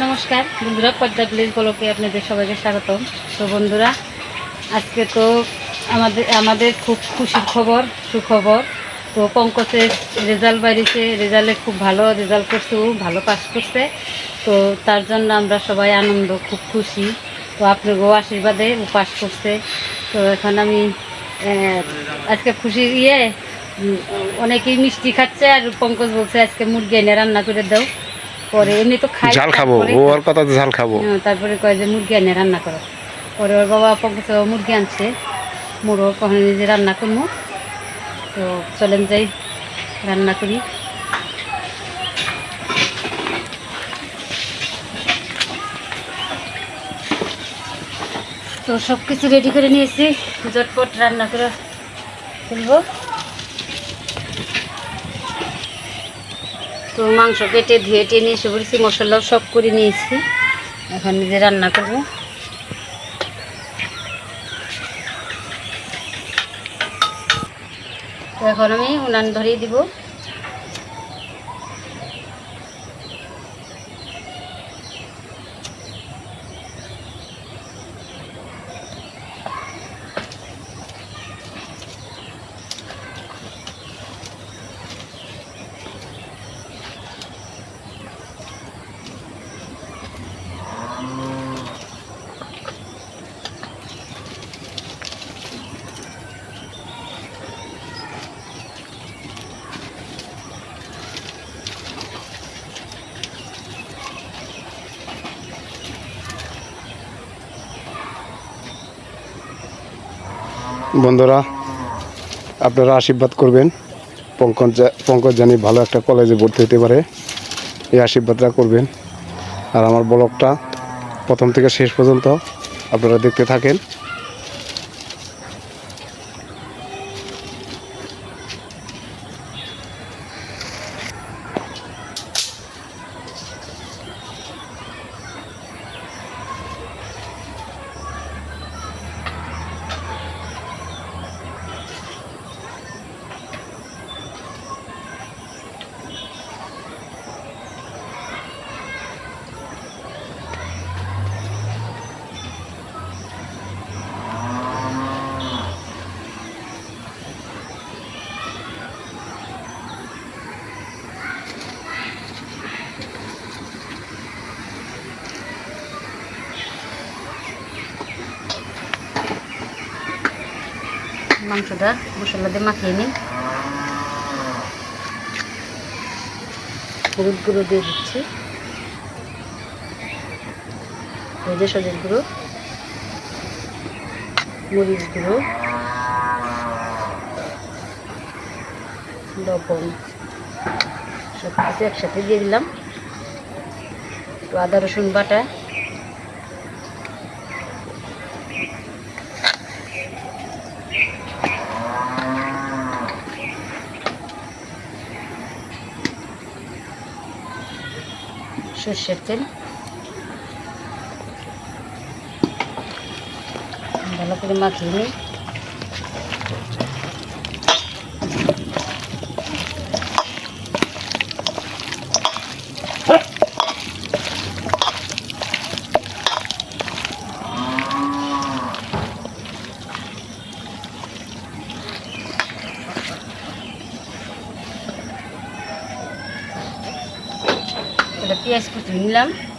নমস্কার বন্ধুরা পদ্মা ভিলেজ ব্লকে আপনাদের সবাইকে স্বাগতম। তো বন্ধুরা, আজকে তো আমাদের আমাদের খুব খুশির খবর, সুখবর। তো পঙ্কজের রেজাল্ট বাড়িছে রেজাল্টে খুব ভালো রেজাল্ট করছে ও, ভালো পাস করছে। তো তার জন্য আমরা সবাই আনন্দ, খুব খুশি। তো আপনাকেও আশীর্বাদে ও পাস করছে। তো এখন আমি আজকে খুশি ইয়ে অনেকেই মিষ্টি খাচ্ছে আর পঙ্কজ বলছে আজকে মুরগি এনে রান্না করে দাও। পরে এমনি তো খাই ঝাল খাব। ওর কথা ঝাল খাব। হ্যাঁ, তারপরে কয় যে মুরগি এনে রান্না করো। পরে ওর বাবা বাবা মুরগি আনছে। মোড়ো কখনো নিজে রান্না করব। তো চলেন যাই রান্না করি। তো সব কিছু রেডি করে নিয়েছি। ঝটপট রান্না করে ফেলব তো মাংস কেটে ধুয়ে টেনে এসে পড়েছি মশলাও সব করে নিয়েছি। এখন নিজে রান্না করব। তো এখন আমি উনান ধরিয়ে দিব। বন্ধুরা, আপনারা আশীর্বাদ করবেন। পঙ্কজ পঙ্কজ জানি ভালো একটা কলেজে ভর্তি হতে পারে। এই আশীর্বাদটা করবেন। আর আমার ব্লগটা প্রথম থেকে শেষ পর্যন্ত আপনারা দেখতে থাকেন। মাংসটা মশলা দিয়ে মাখিয়ে নিই। হলুদ গুঁড়ো দিয়ে দিচ্ছি। ভেজে সজের গুঁড়ো। মরিচ গুঁড়ো। লবণ। সব কিছু একসাথে দিয়ে দিলাম। আদা রসুন বাটা। সর্ষের তেল। ভালো করে মাখিয়ে নিই। পেঁয়াজ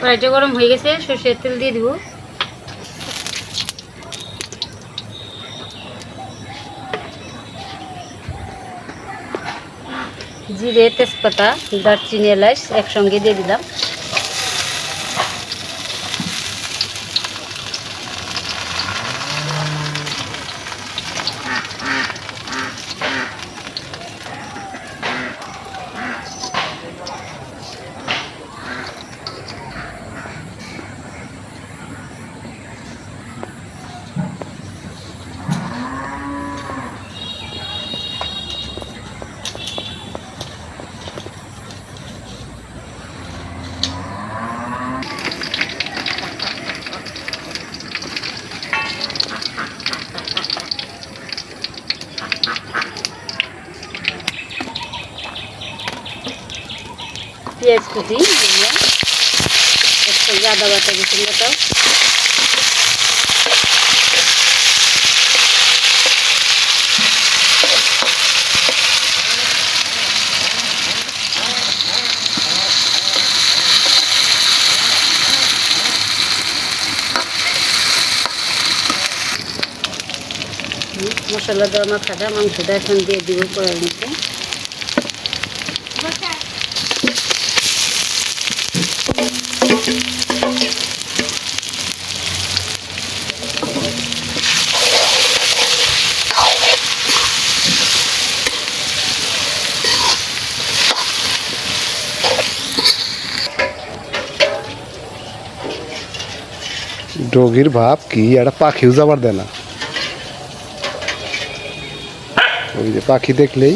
কড়াইটা গরম হয়ে গেছে, সর্ষের তেল দিয়ে দিব। জিরে তেজপাতা, দারচিনি, এলাচ একসঙ্গে দিয়ে দিলাম। পেঁয়াজ কুচি দিলাম একটু আদা বাটা দিচ্ছি এটাও মশলা দেওয়া মাথাটা মাংসটা এখন দিয়ে দিব কড়াই ডগির ভাব কি একটা পাখিও যাবার দেয় না ওই যে পাখি দেখলেই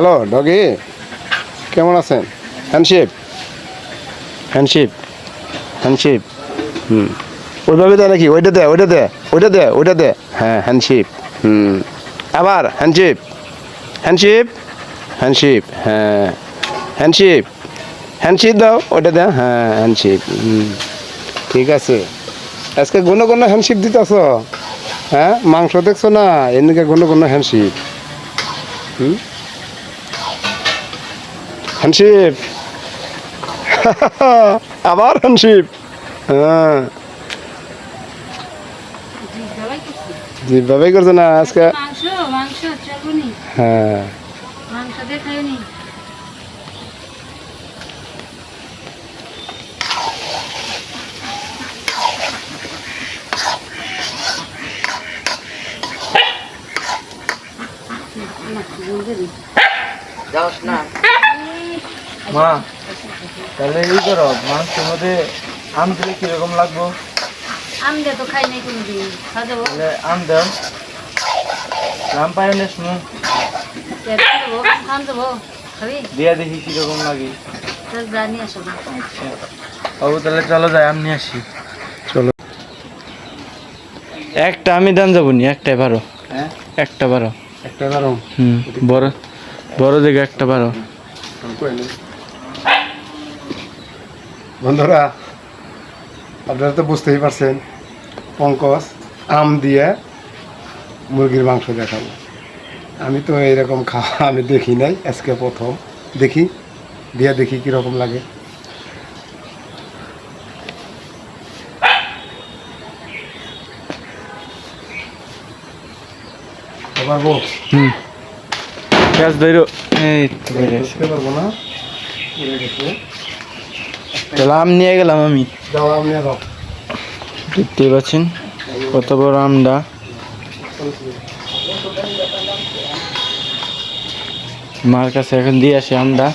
হ্যালো ডগি। কেমন আছেন? হ্যান্ডশিপ হ্যান্ডশিপ হ্যান্ডশিপ হুম। ওইভাবে দেয় নাকি? ওইটা দে ওইটা দে ওইটা দে ওইটা দে। হ্যাঁ হ্যান্ডশিপ হুম। আবার হ্যান্ডশিপ হ্যান্ডশিপ হ্যান্ডশিপ হ্যাঁ। হ্যান্ডশিপ হ্যান্ডশিপ দাও ওইটা দে। হ্যাঁ হ্যান্ডশিপ হুম। ঠিক আছে। আজকে ঘন ঘন হ্যান্ডশেপ দিতেছ? হ্যাঁ মাংস দেখছ না? এদিকে ঘন ঘন হ্যান্ডশেপ হুম? হ্যান্ডশেপ আবার হ্যান্ডশেপ হ্যাঁ। যেভাবে করছে না আজকে। হ্যাঁ। যাস না। মা তাহলে এই করো মাংসের মধ্যে আম দিলে কীরকম লাগবো? আম দিয়ে তো খাই নাই কোনোদিন খাওয়া তাহলে আম দাও। আম পাই নিস নু দেবো? খান দেবো। খাবি? দিয়া দেখি কীরকম লাগে। জানি আচ্ছা বাবু তাহলে চলো যাই আম নিয়ে আসি। চলো। একটা আমি দান যাব নি একটাই বারো। হ্যাঁ? একটা বারো। একটা বারো? হুম বড় বড় দিকে একটা বারো। বন্ধুরা আপনারা তো বুঝতেই পারছেন পঙ্কজ আম দিয়ে মুরগির মাংস দেখাবো। আমি তো এরকম খাওয়া আমি দেখি নাই আজকে প্রথম। দেখি দিয়ে দেখি কীরকম লাগে। পারব হুম। পেঁয়াজ ধরো এই তো। পারব না। তাহলে আম নিয়ে গেলাম আমি। দেখতেই পাচ্ছেন কত বড় আমটা। মার কাছে এখন দিয়ে আসি আমটা।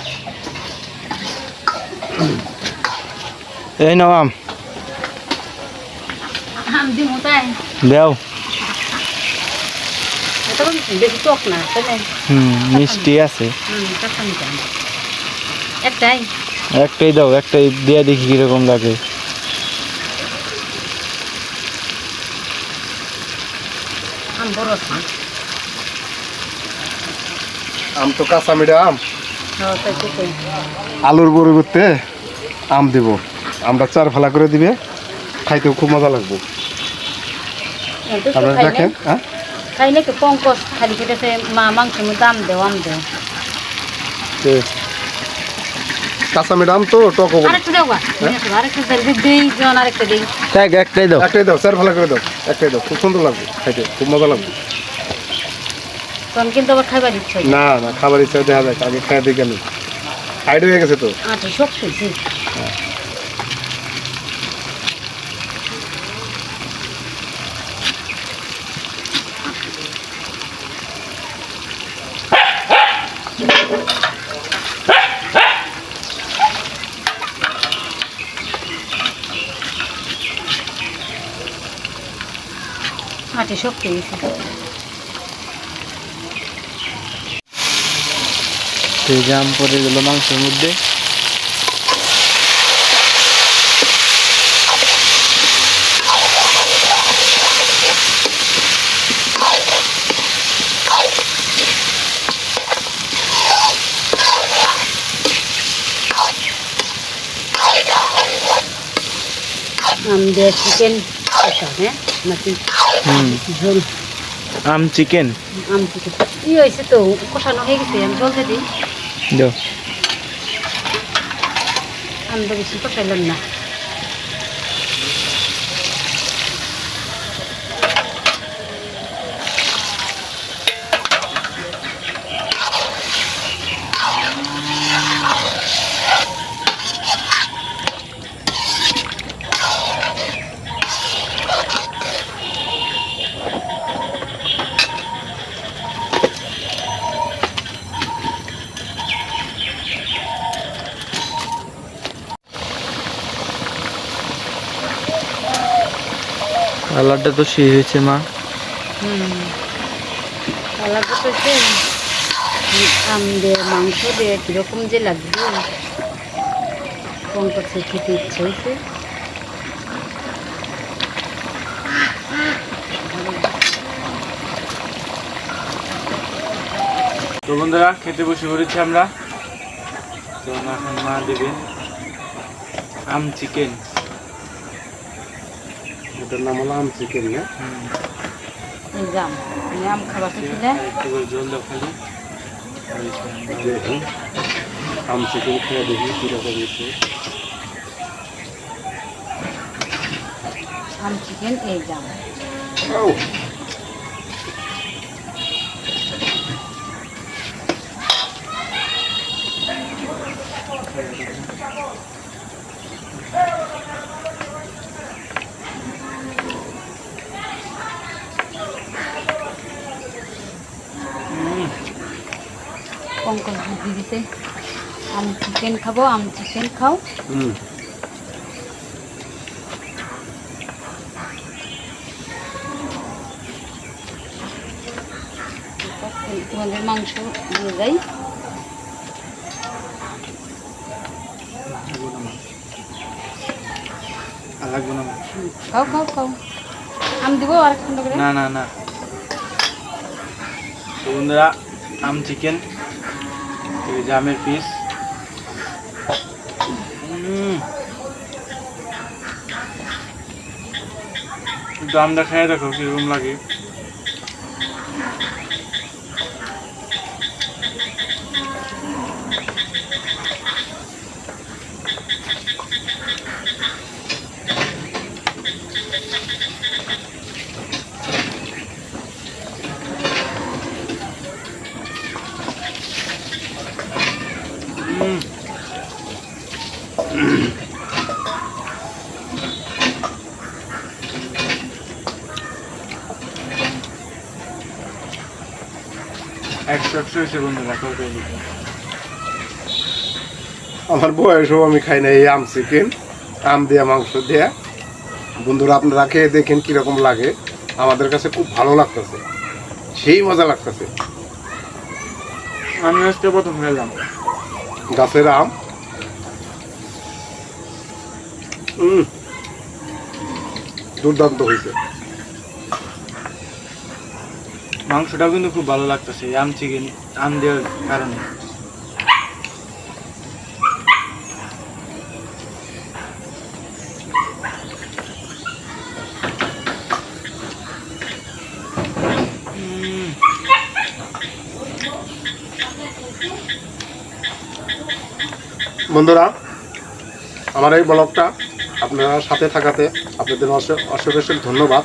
এই নাও আম। দেও। হুম মিষ্টি আছে। একটাই। একটাই দাও একটাই দিয়ে দেখি কীরকম লাগে। আম আছে আম তো কাঁচা মিঠা আম। হ্যাঁ তাই তো কই। আলুর পরিবর্তে আম দিব। আমরা চার ফালা করে দিবে খাইতেও খুব মজা লাগবে। আপনারা। দেখেন হ্যাঁ? খাই নাকি পঙ্কজ খালি কেটেছে মা মধ্যে আম দেও আম দেও। কাঁচা মেডাম তো টক হবে জন আরেকটা একটাই দাও। একটাই দাও স্যার ভালো করে দাও একটাই দাও খুব সুন্দর লাগবে খাইতে খুব মজা লাগবে। কিন্তু আবার খাইবার ইচ্ছা না না খাবার ইচ্ছা দেখা যাক আগে খাই দিই কেন হাইড হয়ে গেছে তো। আচ্ছা শক্ত আম পড়ে গেল মাংসের মধ্যে। আম দিয়ে চিকেন কষা হ্যাঁ নাকি? ঝোল আম চিকেন আম চিকেন? ই হয়েছে তো কষানো হয়ে গেছে আমি জল দিয়ে দিই। দাও। আমি তো বেশি কষাইলাম না। কালারটা তো সেই হয়েছে মা। করতেছে আম দিয়ে মাংস দিয়ে কীরকম যে লাগবে। কোন করছে খেতে ইচ্ছে হয়েছে? তো বন্ধুরা খেতে বসে পড়েছি আমরা। তো এখন মা দেবে আম চিকেন এটার নাম হলো আম চিকেন না এই যে আম আমি আম খাবার খেয়েছিলে একটু করে জল দাও খালি দেখুন আম চিকেন খেয়ে দেখি কীরকম হয়েছে আম চিকেন এই যে পঙ্কজ বুদ্ধি দিছে। আম চিকেন খাব আম চিকেন খাও। তোমাদের মাংস দিয়ে যাই খাও খাও খাও। আম দিব আর খন্ড করে? না না না। বন্ধুরা আম চিকেন আমের পিস আমটা খেয়ে দেখো কীরকম লাগে। হয়েছে বন্ধুরা তরকারি আমার বয়সও আমি খাই না এই আম চিকেন। আম দেওয়া মাংস দেয়া। বন্ধুরা আপনারা খেয়ে দেখেন কীরকম লাগে। আমাদের কাছে খুব ভালো লাগতেছে। সেই মজা লাগতেছে। আমি আজকে প্রথম খেলাম। গাছের আম। দুর্দান্ত হয়েছে। মাংসটাও কিন্তু খুব ভালো লাগতেছে, আম চিকেন আম দেওয়ার কারণে। বন্ধুরা, আমার এই ব্লগটা আপনারা সাথে থাকাতে আপনাদের অশেষ ধন্যবাদ।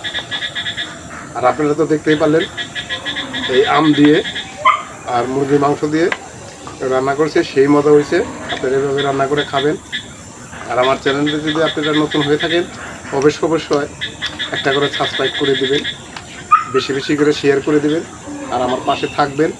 আর আপনারা তো দেখতেই পারলেন এই আম দিয়ে আর মুরগির মাংস দিয়ে রান্না করছে, সেই মজা হয়েছে। আপনারা এভাবে রান্না করে খাবেন। আর আমার চ্যানেলটি যদি আপনারা নতুন হয়ে থাকেন, অবশ্য অবশ্যই একটা করে সাবস্ক্রাইব করে দেবেন। বেশি বেশি করে শেয়ার করে দেবেন। আর আমার পাশে থাকবেন।